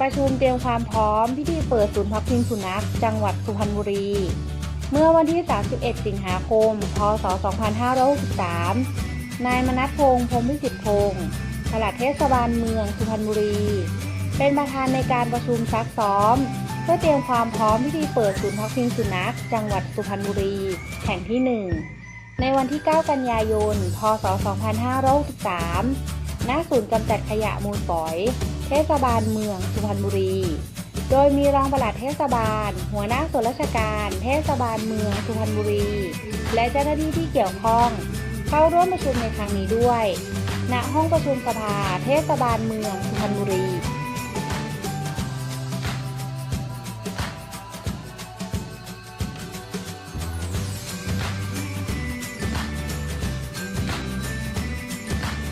ประชุมเตรียมความพร้อมพิธีเปิดศูนย์พักพิงสุนัข จังหวัดสุพรรณบุรี เมื่อวันที่ 31 สิงหาคม พศ 2563 นายมนัสพงษ์พรหมวิสิทธิพงศ์ปลัดเทศบาลเมืองสุพรรณบุรี เป็นประธานในการประชุมซักซ้อม เพื่อเตรียมความพร้อมพิธีเปิดศูนย์พักพิงสุนัข จังหวัดสุพรรณบุรี แห่งที่ 1 ในวันที่ 9 กันยายน พศ 2563 ณ ศูนย์กำจัดขยะมูลฝอย เทศบาลเมืองสุพรรณบุรี โดยมีรองปลัดเทศบาล หัวหน้าส่วนราชการ เทศบาลเมืองสุพรรณบุรี และเจ้าหน้าที่ที่เกี่ยวข้อง เข้าร่วมประชุมในครั้งนี้ด้วย ณห้องประชุมสภาเทศบาลเมืองสุพรรณบุรี